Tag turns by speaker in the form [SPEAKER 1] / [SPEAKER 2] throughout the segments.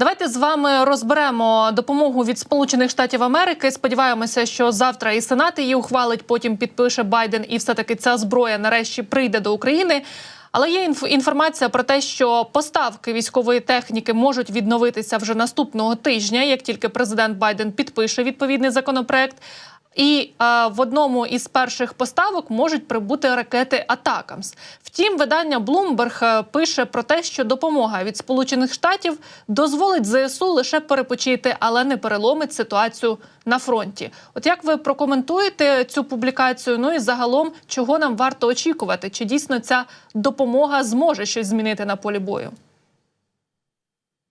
[SPEAKER 1] Давайте з вами розберемо допомогу від Сполучених Штатів Америки. Сподіваємося, що завтра і Сенат її ухвалить, потім підпише Байден, і все таки ця зброя нарешті прийде до України. Але є інф- інформація про те, що поставки військової техніки можуть відновитися вже наступного тижня, як тільки президент Байден підпише відповідний законопроект. І е, в одному із перших поставок можуть прибути ракети Атакамс. Втім, видання Bloomberg е, пише про те, що допомога від Сполучених Штатів дозволить ЗСУ лише перепочити, але не переломить ситуацію на фронті. От як ви прокоментуєте цю публікацію? Ну і загалом, чого нам варто очікувати? Чи дійсно ця допомога зможе щось змінити на полі бою?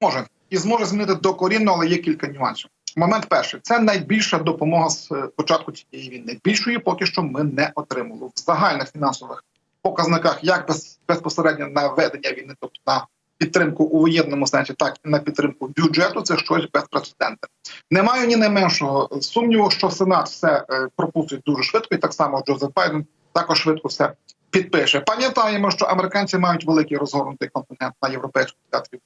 [SPEAKER 2] може і зможе змінити докорінно, але є кілька нюансів. Момент перший це найбільша допомога з е, початку цієї війни. Більшої поки що ми не отримали в загальних фінансових показниках, як без, безпосередньо на ведення війни, тобто на підтримку у воєнному сенсі, так і на підтримку бюджету. Це щось безпрецедентне. Не маю ні найменшого сумніву, що Сенат все е, пропустить дуже швидко, і так само Джозеф Байден також швидко все підпише. Пам'ятаємо, що американці мають великий розгорнутий континент на європейському театрі.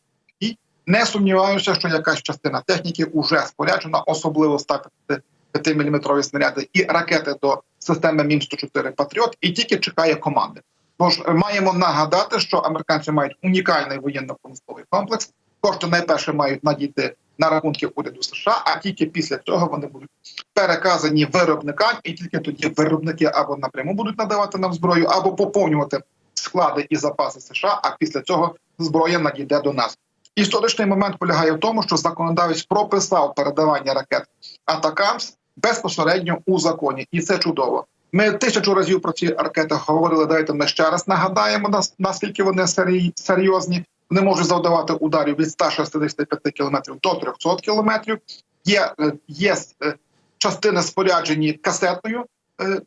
[SPEAKER 2] Не сумніваюся, що якась частина техніки вже споряджена, особливо 155 мм снаряди і ракети до системи Мін 104 Патріот, і тільки чекає команди. Тож е, маємо нагадати, що американці мають унікальний воєнно-промисловий комплекс. Кошти найперше мають надійти на рахунки уряду США, а тільки після цього вони будуть переказані виробникам, і тільки тоді виробники або напряму будуть надавати нам зброю, або поповнювати склади і запаси США. А після цього зброя надійде до нас. Історичний момент полягає в тому, що законодавець прописав передавання ракет Атакамс безпосередньо у законі, і це чудово. Ми тисячу разів про ці ракети говорили. Давайте ми ще раз нагадаємо нас- наскільки вони серйозні. Вони можуть завдавати ударів від 165 км до 300 км. Є, е, є е, частини споряджені касетною е,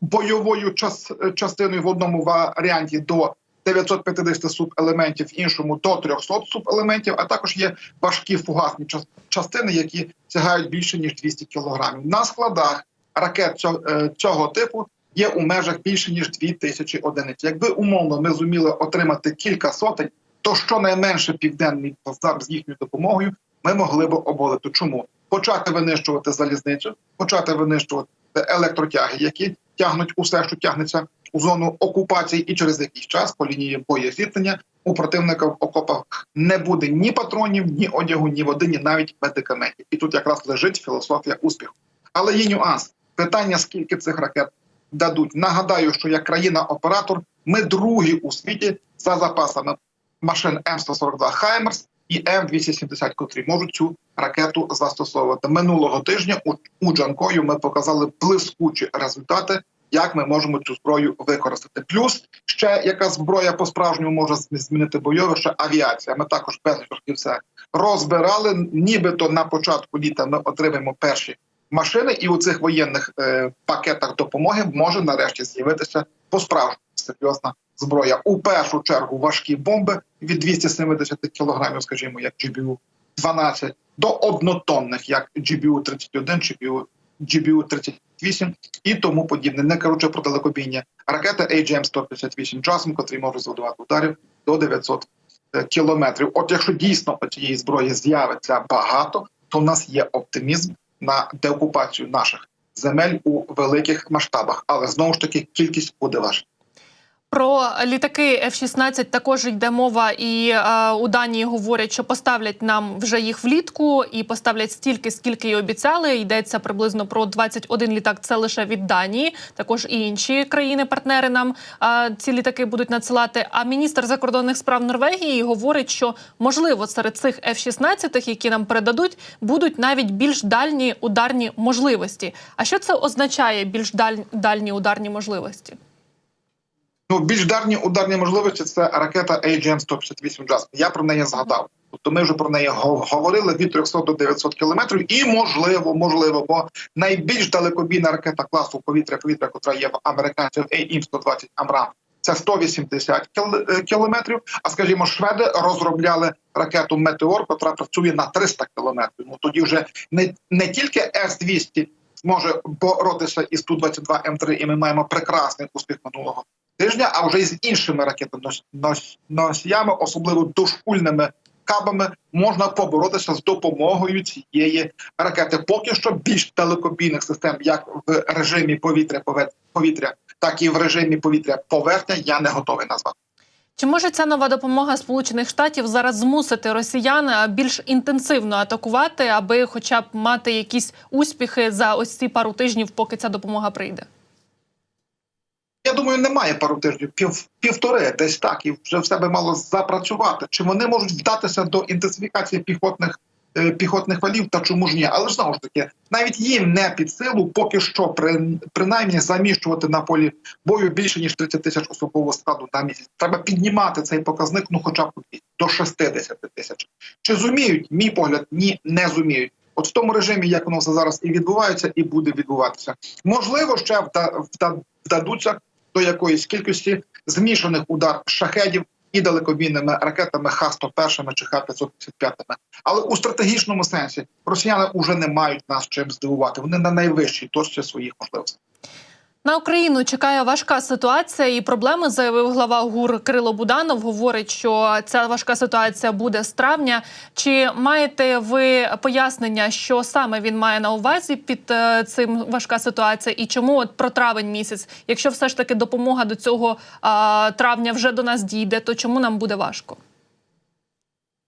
[SPEAKER 2] бойовою час, частиною в одному варіанті до 950 субелементів, іншому до 300 субелементів, а також є важкі фугасні час- частини, які сягають більше ніж 200 кілограмів. На складах ракет цього, е, цього типу є у межах більше ніж 2000 одиниць. Якби умовно ми зуміли отримати кілька сотень, то щонайменше південний плацдарм з їхньою допомогою ми могли б оболити. Чому почати винищувати залізницю, почати винищувати електротяги, які тягнуть усе, що тягнеться у зону окупації, і через якийсь час по лінії боєзіткнення у противника в окопах не буде ні патронів, ні одягу, ні води, ні навіть медикаментів. І тут якраз лежить філософія успіху. Але є нюанс питання: скільки цих ракет дадуть. Нагадаю, що як країна-оператор, ми другі у світі за запасами машин М142 Хаймерс і М270, котрі можуть цю ракету застосовувати минулого тижня. У, у Джанкою ми показали блискучі результати, як ми можемо цю зброю використати. Плюс ще яка зброя по справжньому може змінити бойовище авіація. Ми також безліч років це розбирали. Нібито на початку літа ми отримаємо перші машини, і у цих воєнних е, пакетах допомоги може нарешті з'явитися по справжньому серйозна зброя. У першу чергу важкі бомби від 270 кілограмів, скажімо, як GBU 12 до однотонних, як GBU 31 GBU, GBU 38 і тому подібне. Не кажучи про далекобійні ракети AGM 158 часом, котрі можуть завдавати ударів до 900 кілометрів. От якщо дійсно цієї зброї з'явиться багато, то в нас є оптимізм на деокупацію наших земель у великих масштабах. Але знову ж таки кількість буде важча.
[SPEAKER 1] Про літаки F-16 також йде мова, і е, у Данії говорять, що поставлять нам вже їх влітку і поставлять стільки, скільки й обіцяли. Йдеться приблизно про 21 літак. Це лише від Данії. Також і інші країни-партнери нам е, ці літаки будуть надсилати. А міністр закордонних справ Норвегії говорить, що можливо серед цих F-16, які нам передадуть, будуть навіть більш дальні ударні можливості. А що це означає більш даль... дальні ударні можливості?
[SPEAKER 2] Ну, більш давні ударні можливості це ракета AGM-158 Jasper. Я про неї згадав. Тобто ми вже про неї гов- говорили від 300 до 900 кілометрів, і можливо, можливо, бо найбільш далекобійна ракета класу повітря-повітря, котра є в американців AIM-120 Амрам, це 180 кіл- е, кілометрів. А скажімо, шведи розробляли ракету Метеор, котра працює на 300 кілометрів. Ну тоді вже не, не тільки С-200 зможе боротися із Ту-22 М3, і ми маємо прекрасний успіх минулого тижня, а вже із іншими ракетоносіями, особливо дошкульними кабами можна поборотися з допомогою цієї ракети. Поки що більш далекобійних систем, як в режимі повітря повітря, так і в режимі повітря поверхня, я не готовий назвати.
[SPEAKER 1] Чи може ця нова допомога Сполучених Штатів зараз змусити росіян більш інтенсивно атакувати, аби, хоча б мати якісь успіхи за ось ці пару тижнів, поки ця допомога прийде?
[SPEAKER 2] Я думаю, немає пару тижнів, пів півтори, десь так, і вже все би мало запрацювати. Чи вони можуть вдатися до інтенсифікації піхотних е, піхотних валів, та чому ж ні? Але ж знову ж таки, навіть їм не під силу поки що при, принаймні заміщувати на полі бою більше ніж 30 тисяч особового складу на місяць. Треба піднімати цей показник, ну хоча б до 60 тисяч. Чи зуміють? Мій погляд, ні, не зуміють. От в тому режимі, як воно все зараз і відбувається, і буде відбуватися. Можливо, ще вда, вдадуться до якоїсь кількості змішаних удар шахедів і далекобійними ракетами Х-101 чи Х-555. Але у стратегічному сенсі росіяни вже не мають нас чим здивувати. Вони на найвищій точці своїх можливостей.
[SPEAKER 1] На Україну чекає важка ситуація і проблеми. Заявив глава ГУР Кирило Буданов. Говорить, що ця важка ситуація буде з травня. Чи маєте ви пояснення, що саме він має на увазі під е, цим важка ситуація, і чому от про травень місяць, якщо все ж таки допомога до цього а, травня вже до нас дійде, то чому нам буде важко?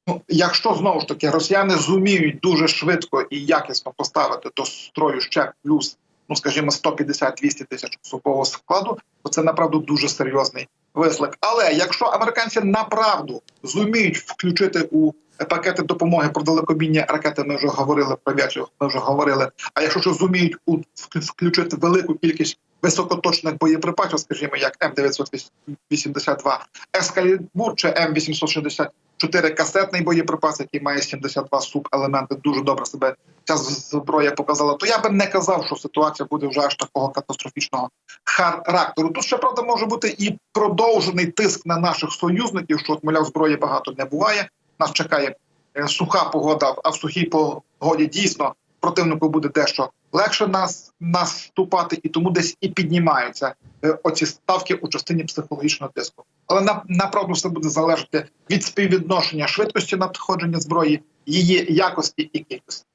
[SPEAKER 2] Ну, якщо знову ж таки росіяни зуміють дуже швидко і якісно поставити до строю ще плюс, ну скажімо, 150-200 тисяч особового складу, то це направду дуже серйозний виклик. Але якщо американці направду зуміють включити у пакети допомоги про далекобійні ракети, ми вже говорили про в'ячі, ми вже говорили. А якщо ж зуміють у включити велику кількість високоточних боєприпасів, скажімо, як М 982 Ескалібур чи М 860 Чотири касетний боєприпас, який має 72 субелементи, дуже добре себе ця зброя показала. То я би не казав, що ситуація буде вже аж такого катастрофічного характеру. Тут ще правда може бути і продовжений тиск на наших союзників, що от, мовляв, зброї багато не буває. Нас чекає е, суха погода, а в сухій погоді дійсно противнику буде дещо легше нас наступати, і тому десь і піднімаються е, оці ставки у частині психологічного тиску. Але на направду все буде залежати від співвідношення швидкості надходження зброї, її якості і кількості.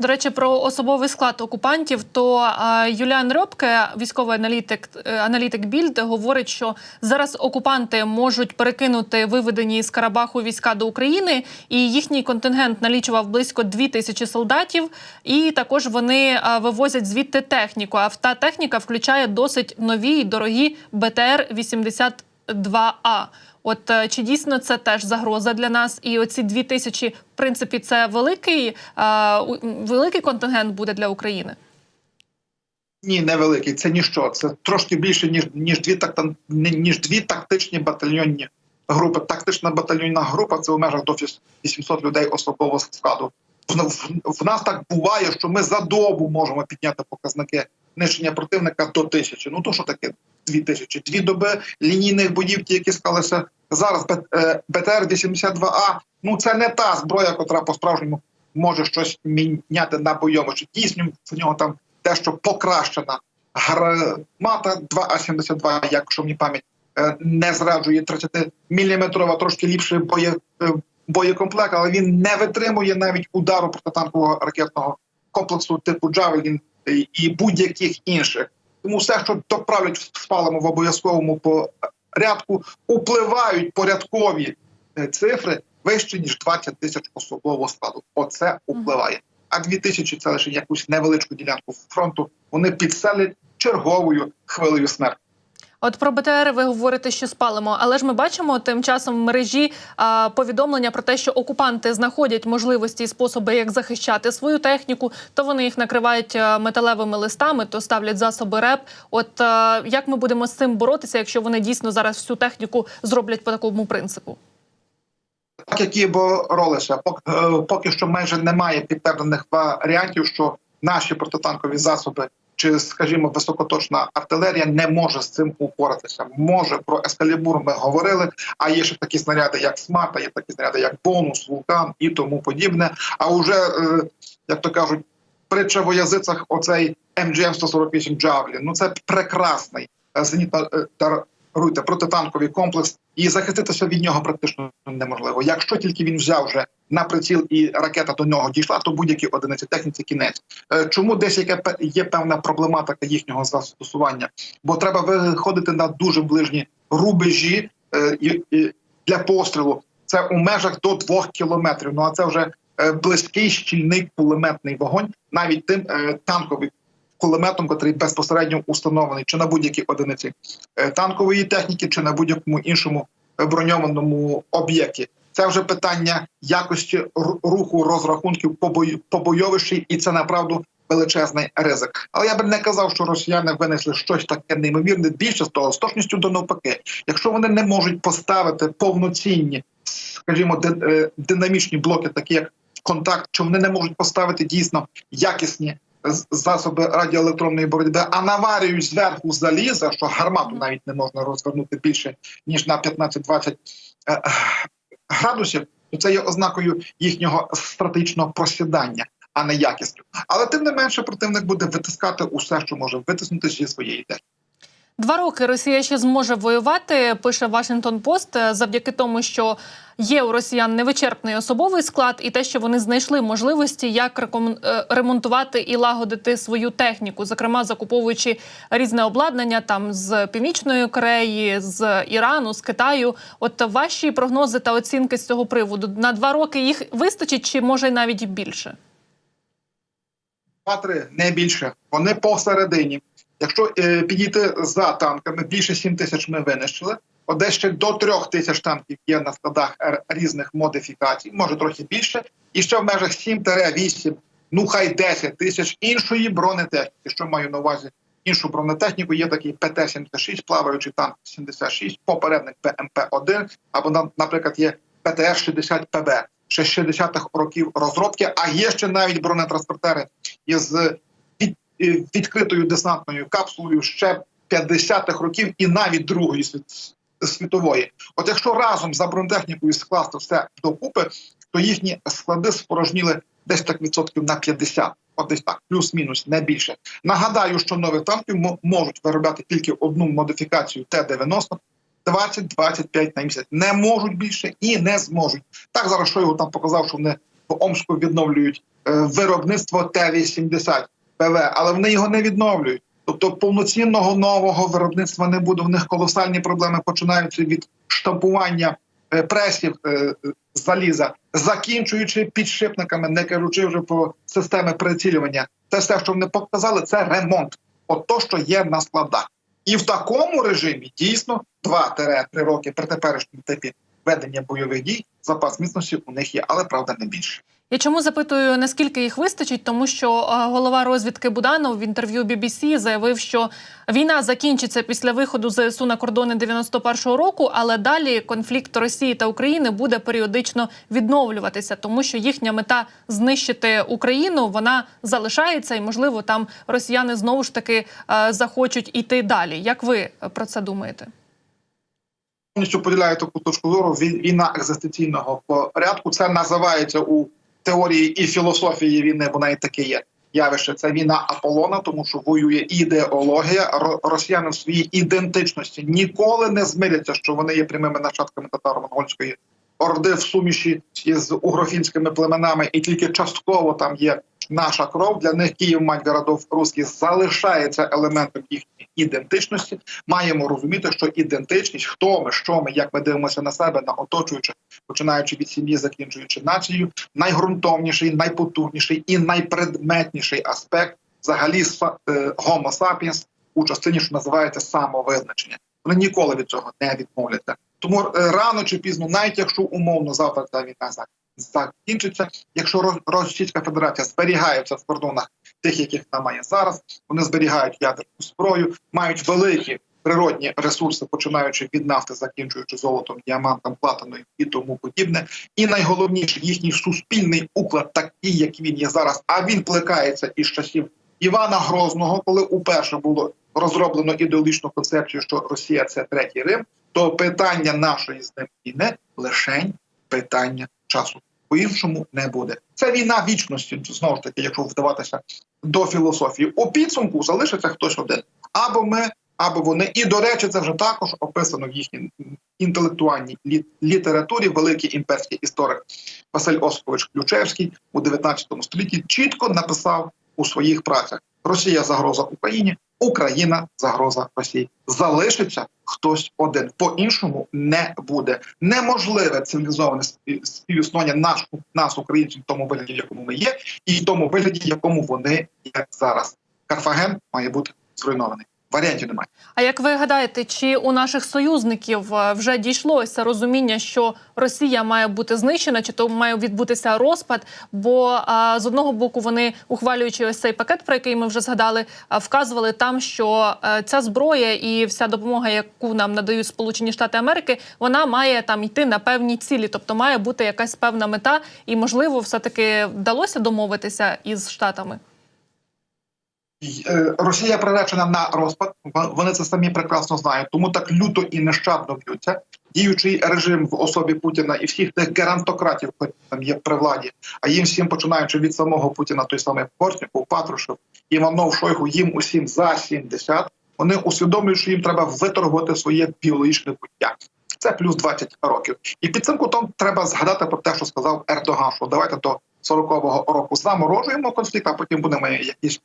[SPEAKER 1] До речі, про особовий склад окупантів, то е, Юліан Рьопке, військовий аналітик, е, аналітик Більд, говорить, що зараз окупанти можуть перекинути виведені з Карабаху війська до України, і їхній контингент налічував близько дві тисячі солдатів. І також вони е, вивозять звідти техніку. А та техніка включає досить нові і дорогі БТР 82 а От е, чи дійсно це теж загроза для нас? І оці дві тисячі, в принципі, це великий, е, великий контингент буде для України.
[SPEAKER 2] Ні, невеликий, це ніщо. Це трошки більше ніж ніж дві так ніж дві тактичні батальйонні групи. Тактична батальйонна група це у межах до 800 людей особового складу. В, нас так буває, що ми за добу можемо підняти показники нищення противника до тисячі. Ну то що таке дві тисячі? Дві доби лінійних боїв, ті, які склалися зараз. е, БТР 82 а ну це не та зброя, котра по справжньому може щось міняти на бойовищі. Дійсно, в нього там дещо покращена гармата 2А-72, якщо мені пам'ять е, не зраджує 30-мм, трошки ліпший боє, е, боєкомплект, але він не витримує навіть удару протитанкового ракетного комплексу типу Джавелін і- будь-яких інших. Тому все, що доправлять спалимо в обов'язковому порядку, впливають порядкові е, цифри вище ніж 20 тисяч особового складу. Оце впливає. А 2 тисячі це лише якусь невеличку ділянку фронту. Вони підселять черговою хвилею смерті.
[SPEAKER 1] От про БТР ви говорите, що спалимо, але ж ми бачимо тим часом в мережі а, повідомлення про те, що окупанти знаходять можливості і способи, як захищати свою техніку, то вони їх накривають металевими листами, то ставлять засоби РЕП. От а, як ми будемо з цим боротися, якщо вони дійсно зараз всю техніку зроблять по такому принципу?
[SPEAKER 2] Так як і боролися, е, поки що майже немає підтверджених варіантів, що наші протитанкові засоби чи, скажімо, високоточна артилерія не може з цим упоратися. Може про ескалібур ми говорили. А є ще такі снаряди, як смарта, є такі снаряди, як бонус, вулкан і тому подібне. А вже е, як то кажуть, притча в язицях оцей МГМ 148 Джавлі. Ну це прекрасний е, зенітно е, протитанковий комплекс, і захиститися від нього практично неможливо. Якщо тільки він взяв вже на приціл і ракета до нього дійшла, то будь-які одиниці техніці кінець. Е, Чому десь пе- є певна проблематика їхнього застосування? Бо треба виходити на дуже ближні рубежі е, для пострілу. Це у межах до двох кілометрів. Ну а це вже е, близький щільний кулеметний вогонь, навіть тим танковим кулеметом, який безпосередньо установлений чи на будь-якій одиниці танкової техніки, чи на будь-якому іншому броньованому об'єкті. Це вже питання якості руху розрахунків по бойовищі, і це направду величезний ризик. Але я би не казав, що росіяни винесли щось таке неймовірне. Більше з того, з точністю до навпаки, якщо вони не можуть поставити повноцінні, скажімо, е, динамічні блоки, такі як контакт, що вони не можуть поставити дійсно якісні засоби радіоелектронної боротьби, а наварюють зверху заліза, що гармату навіть не можна розвернути більше ніж на 15-20 е, е, градусів, то це є ознакою їхнього стратегічного просідання, а не якістю. Але тим не менше противник буде витискати усе, що може витиснути зі своєї техніки.
[SPEAKER 1] Два роки Росія ще зможе воювати. Пише Вашингтон Пост е, завдяки тому, що є у росіян невичерпний особовий склад, і те, що вони знайшли можливості, як е, ремонтувати і лагодити свою техніку, зокрема закуповуючи різне обладнання там з північної Кореї, з Ірану, з Китаю. От ваші прогнози та оцінки з цього приводу на два роки їх вистачить, чи може навіть більше?
[SPEAKER 2] Два-три, не більше. Вони посередині. Якщо е, підійти за танками, більше 7 тисяч ми винищили. От ще до трьох тисяч танків є на складах різних модифікацій, може трохи більше, і ще в межах 7-8, ну хай 10 тисяч іншої бронетехніки. Що маю на увазі іншу бронетехніку? Є такий ПТ-76, плаваючий танк 76, попередник ПМП-1, або на- наприклад, є ПТР-60ПБ, ще 60-х років розробки. А є ще навіть бронетранспортери із відкритою десантною капсулою ще 50-х років і навіть Другої світової. От якщо разом за бронетехнікою скласти все докупи, то їхні склади спорожніли десь так відсотків на 50. От десь так, плюс-мінус, не більше. Нагадаю, що нових танків мо- можуть виробляти тільки одну модифікацію Т-90, 20-25 на місяць. Не можуть більше і не зможуть. Так зараз Шойгу там показав, що вони в Омську відновлюють е, виробництво Т-80 ПВ, але вони його не відновлюють. Тобто повноцінного нового виробництва не буде. В них колосальні проблеми починаються від штампування е, пресів е, е, заліза, закінчуючи підшипниками, не кажучи вже про системи прицілювання. Це все, що вони показали, це ремонт. От то, що є на складах. І в такому режимі дійсно 2-3 роки при теперішньому типі ведення бойових дій запас міцності у них є, але правда не більше.
[SPEAKER 1] Я чому запитую, наскільки їх вистачить? Тому що е, голова розвідки Буданов в інтерв'ю BBC заявив, що війна закінчиться після виходу ЗСУ на кордони 91-го року, але далі конфлікт Росії та України буде періодично відновлюватися, тому що їхня мета знищити Україну вона залишається, і можливо там росіяни знову ж таки е, захочуть іти далі. Як ви про це думаєте?
[SPEAKER 2] Повністю поділяю таку точку зору. Війна екзистенційного порядку. Це називається у теорії і філософії війни, бо навіть таке є явище. Це війна Аполлона, тому що воює ідеологія. Ро- Росіяни в своїй ідентичності ніколи не змиряться, що вони є прямими нащадками татаро-монгольської орди в суміші із угрофінськими племенами, і тільки частково там є наша кров. Для них Київ, мать городов русських залишається елементом їхньої ідентичності. Маємо розуміти, що ідентичність, хто ми, що ми, як ми дивимося на себе, на оточуючих, починаючи від сім'ї, закінчуючи нацією, найґрунтовніший, найпотужніший і найпредметніший аспект взагалі е, Homo sapiens у частині, що називається самовизначення. Вони ніколи від цього не відмовляться. Тому е, рано чи пізно, навіть якщо умовно завтра ця війна зак- закінчиться, якщо Російська Федерація зберігається в кордонах тих, яких вона має зараз, вони зберігають ядерну зброю, мають великі природні ресурси, починаючи від нафти, закінчуючи золотом, діамантом, платиною і тому подібне. І найголовніше їхній суспільний уклад, такий, як він є зараз, а він плекається із часів Івана Грозного, коли уперше було розроблено ідеологічну концепцію, що Росія це третій Рим, то питання нашої з ним війни лишень питання часу. По-іншому не буде. Це війна вічності, знову ж таки, якщо вдаватися до філософії. У підсумку залишиться хтось один. Або ми аби вони і до речі, це вже також описано в їхній інтелектуальній лі- літературі. Великий імперський історик Василь Осипович Ключевський у 19 столітті чітко написав у своїх працях: Росія загроза Україні, Україна загроза Росії. Залишиться хтось один. По-іншому не буде. Неможливе цивілізоване спів- співіснування наш, нас, українців, в тому вигляді, в якому ми є, і в тому вигляді, в якому вони є зараз. Карфаген має бути зруйнований. Варіантів немає.
[SPEAKER 1] А як ви гадаєте, чи у наших союзників е, вже дійшло ось це розуміння, що Росія має бути знищена, чи то має відбутися розпад? Бо а, з одного боку вони, ухвалюючи ось цей пакет, про який ми вже згадали, а, вказували там, що е, ця зброя і вся допомога, яку нам надають Сполучені Штати Америки, вона має там йти на певні цілі, тобто має бути якась певна мета, і можливо, все таки вдалося домовитися із штатами.
[SPEAKER 2] Е, Росія приречена на розпад. Вони це самі прекрасно знають, тому так люто і нещадно б'ються. Діючий режим в особі Путіна і всіх тих герантократів, які там є при владі, а їм всім починаючи від самого Путіна, той самий Портніков, Патрушев, Іванов, Шойгу, їм усім за 70, Вони усвідомлюють, що їм треба виторгувати своє біологічне буття. Це плюс 20 років. І під цим кутом треба згадати про те, що сказав Ердоган, що давайте до 40-го року заморожуємо конфлікт, а потім будемо якісь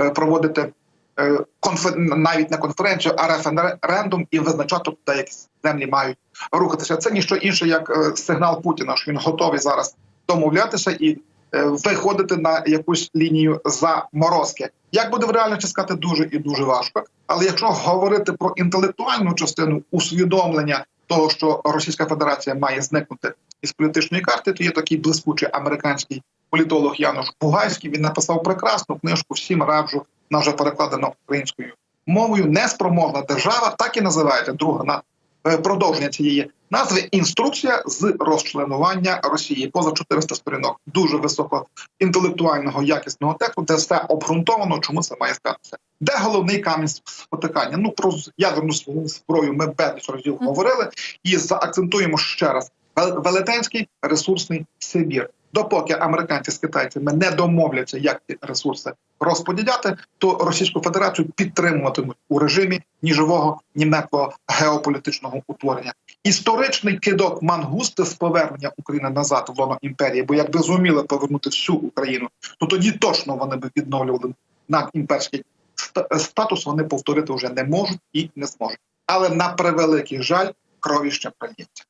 [SPEAKER 2] е, проводити е, конфер... навіть не конференцію, а референдум і визначати, куди які землі мають рухатися. Це ніщо інше, як е, сигнал Путіна, що він готовий зараз домовлятися і виходити на якусь лінію заморозки. Як буде в реальності сказати, дуже і дуже важко. Але якщо говорити про інтелектуальну частину усвідомлення того, що Російська Федерація має зникнути із політичної карти, то є такий блискучий американський політолог Януш Бугайський. Він написав прекрасну книжку. Всім раджу вона вже перекладена українською мовою. Неспроможна держава, так і називається друга на е, продовження цієї назви. Інструкція з розчленування Росії поза 400 сторінок. Дуже високо інтелектуального якісного тексту, де все обґрунтовано, чому це має статися. Де головний камінь спотикання? Ну про ядерну зброю ми безліч разів говорили і заакцентуємо ще раз. Вел- Велетенський ресурсний Сибір. Допоки американці з китайцями не домовляться, як ці ресурси розподіляти, то Російську Федерацію підтримуватимуть у режимі ні живого, ні мертвого геополітичного утворення. Історичний кидок мангусти з повернення України назад в лоно імперії, бо якби зуміли повернути всю Україну, то тоді точно вони би відновлювали надімперський ста- статус. Вони повторити вже не можуть і не зможуть. Але на превеликий жаль, крові ще прольється.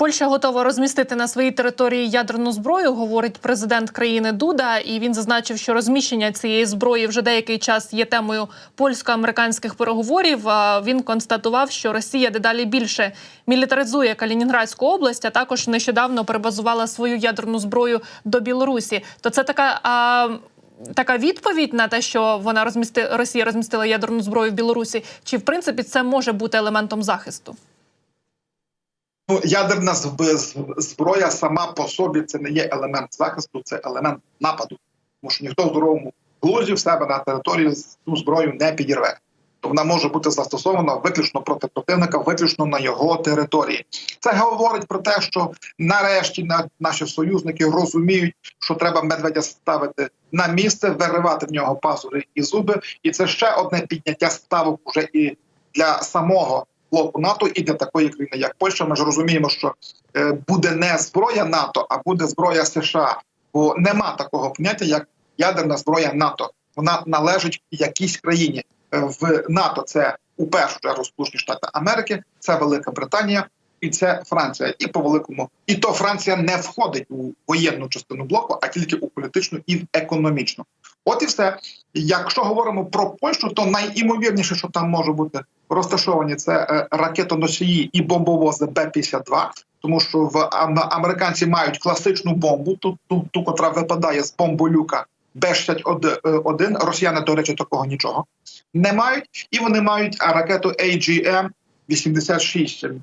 [SPEAKER 1] Польща готова розмістити на своїй території ядерну зброю, говорить президент країни Дуда. І він зазначив, що розміщення цієї зброї вже деякий час є темою польсько-американських переговорів. Він констатував, що Росія дедалі більше мілітаризує Калінінградську область, а також нещодавно перебазувала свою ядерну зброю до Білорусі. То це така. А... Така відповідь на те, що вона розмісти Росія розмістила ядерну зброю в Білорусі, чи в принципі це може бути елементом захисту?
[SPEAKER 2] Ну, ядерна зб- зброя сама по собі це не є елемент захисту, це елемент нападу. Тому що ніхто в здоровому глузі в себе на території цю зброю не підірве. То вона може бути застосована виключно проти противника, виключно на його території. Це говорить про те, що нарешті на- наші союзники розуміють, що треба медведя ставити на місце, виривати в нього пазури і зуби. І це ще одне підняття ставок уже і для самого блоку НАТО і для такої країни, як Польща. Ми ж розуміємо, що е, буде не зброя НАТО, а буде зброя США. Бо нема такого поняття, як ядерна зброя НАТО. Вона належить якійсь країні. Е, В НАТО це у першу чергу Сполучені Штати Америки, це Велика Британія і це Франція. І по великому, і то Франція не входить у воєнну частину блоку, а тільки у політичну і в економічну. От і все. Якщо говоримо про Польщу, то найімовірніше, що там може бути розташовані, це е, ракетоносії і бомбовози Б-52, тому що в американці мають класичну бомбу, ту, ту, ту котра випадає з бомболюка Б-61. Росіяни, до речі, такого нічого не мають, і вони мають ракету AGM-86.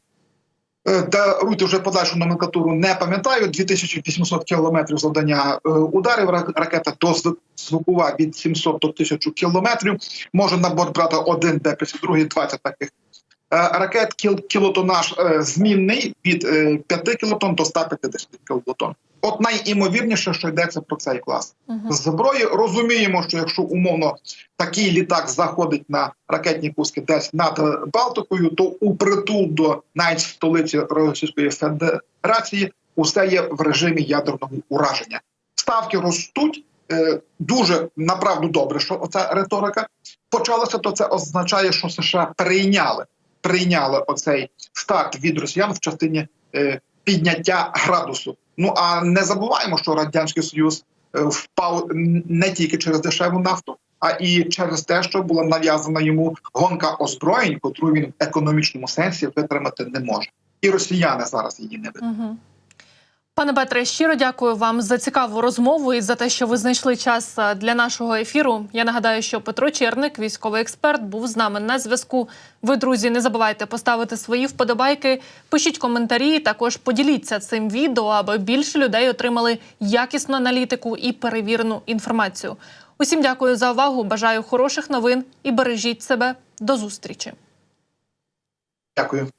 [SPEAKER 2] Е, Руть вже подальшу номенклатуру не пам'ятаю. 2800 кілометрів завдання е, ударів. Ра- Ракета дозвукова від 700 до 1000 кілометрів. Може на борт брати один Д-52, 20 таких ракет кіл, кілотонаж е, змінний від е, 5 кілотон до 150 кілотон. От найімовірніше, що йдеться про цей клас
[SPEAKER 1] Мгм.
[SPEAKER 2] зброї. Розуміємо, що якщо умовно такий літак заходить на ракетні пуски десь над е, Балтикою, то у притул до навіть столиці Російської Федерації усе є в режимі ядерного ураження. Ставки ростуть. Е, Дуже направду добре, що оця риторика почалася, то це означає, що США прийняли прийняли оцей старт від росіян в частині е, підняття градусу. Ну а не забуваємо, що радянський союз е, впав не тільки через дешеву нафту, а і через те, що була нав'язана йому гонка озброєнь, котру він в економічному сенсі витримати не може. І росіяни зараз її не витримують.
[SPEAKER 1] Пане Петре, щиро дякую вам за цікаву розмову і за те, що ви знайшли час е, для нашого ефіру. Я нагадаю, що Петро Черник, військовий експерт, був з нами на зв'язку. Ви, друзі, не забувайте поставити свої вподобайки, пишіть коментарі. Також поділіться цим відео, аби більше людей отримали якісну аналітику і перевірену інформацію. Усім дякую за увагу. Бажаю хороших новин і бережіть себе. До зустрічі.
[SPEAKER 2] Дякую.